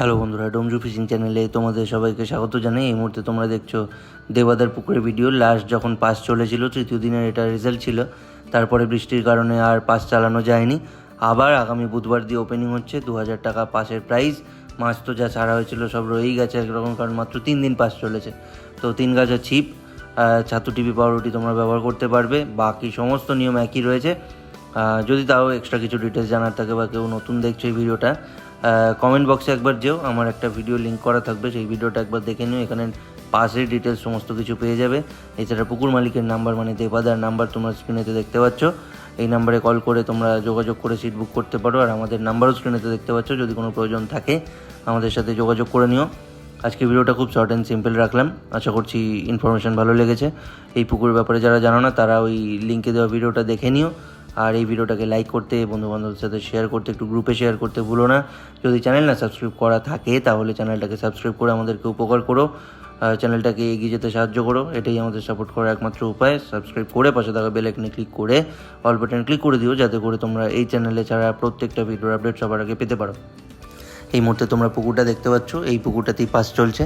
Hello বন্ধুরা, ডোমজু fishing চ্যানেলে তোমাদের সবাইকে স্বাগত জানাই। এই মুহূর্তে তোমরা দেখছ দেবাদার পুকুরের ভিডিও লাস্ট যখন পাস চলেছিল, তৃতীয় দিনের এটা রেজাল্ট ছিল। তারপরে বৃষ্টির কারণে আর পাস চালানো যায়নি। আবার আগামী বুধবার দিয়ে ওপেনিং হচ্ছে দু হাজার টাকা পাসের প্রাইস মাছ তো যা ছাড়া হয়েছিল সব রয়েই গেছে একরকম, কারণ মাত্র তিন দিন পাস চলেছে। তো তিন গাছা ছিপ ছাতু টিভি পাউরুটি তোমরা ব্যবহার করতে পারবে। বাকি সমস্ত নিয়ম একই রয়েছে। যদি তাও এক্সট্রা কিছু ডিটেলস জানার থাকে বা কেউ নতুন দেখছ এই ভিডিওটা কমেন্ট বক্সে একবার যেও। আমার একটা ভিডিও লিঙ্ক করা থাকবে, সেই ভিডিওটা একবার দেখে নিও। এখানে পাসের ডিটেলস সমস্ত কিছু পেয়ে যাবে। এছাড়া পুকুর মালিকের নাম্বার মানে দেবাদার নাম্বার তোমরা স্ক্রিনেতে দেখতে পাচ্ছ। এই নাম্বারে কল করে তোমরা যোগাযোগ করে সিট বুক করতে পারো। আর আমাদের নাম্বারও স্ক্রিনেতে দেখতে পাচ্ছ। যদি কোনো প্রয়োজন থাকে, আমাদের সাথে যোগাযোগ করে নিও। আজকে ভিডিওটা খুব শর্ট অ্যান্ড সিম্পল রাখলাম। আশা করছি ইনফরমেশন ভালো লেগেছে। এই পুকুরের ব্যাপারে যারা জানো না, তারা ওই লিঙ্কে দেওয়া ভিডিওটা দেখে নিও। আর এই ভিডিওটাকে লাইক করতে বন্ধু বান্ধবদের সাথে শেয়ার করতে, একটু গ্রুপে শেয়ার করতে ভুলো না। যদি চ্যানেল না সাবস্ক্রাইব করা থাকে, তাহলে চ্যানেলটাকে সাবস্ক্রাইব করে আমাদেরকে উপকার করো। চ্যানেলটাকে এগিয়ে যেতে সাহায্য করো। এটাই আমাদের সাপোর্ট করার একমাত্র উপায়। সাবস্ক্রাইব করে পাশে থাকা বেল আইকনে ক্লিক করে অল বাটন ক্লিক করে দিও, যাতে করে তোমরা এই চ্যানেলে ছাড়া প্রত্যেকটা ভিডিওর আপডেট সবার আগে পেতে পারো। এই মুহূর্তে তোমরা পুকুরটা দেখতে পাচ্ছ। এই পুকুরটাতেই পাস চলছে।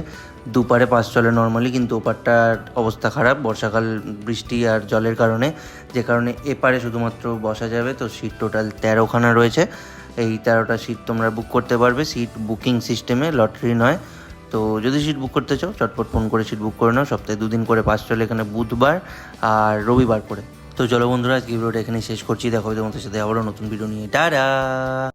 দুপারে পাস চলে নর্মালি কিন্তু ওপারটার অবস্থা খারাপ। বর্ষাকাল, বৃষ্টি আর জলের কারণে। যে কারণে এপারে শুধুমাত্র বসা যাবে। তো সিট টোটাল তেরোখানা রয়েছে। এই তেরোটা সিট তোমরা বুক করতে পারবে। সিট বুকিং সিস্টেমে লটারি নয়। তো যদি সিট বুক করতে চাও, চটপট ফোন করে সিট বুক করে নাও। সপ্তাহে দুদিন করে পাস চলে এখানে বুধবার আর রবিবার করে। তো চলো বন্ধুরা আজকে ভিডিওটা এখানে শেষ করছি। দেখো তোমাদের সাথে আবারও নতুন ভিডিও নিয়ে। টাটা!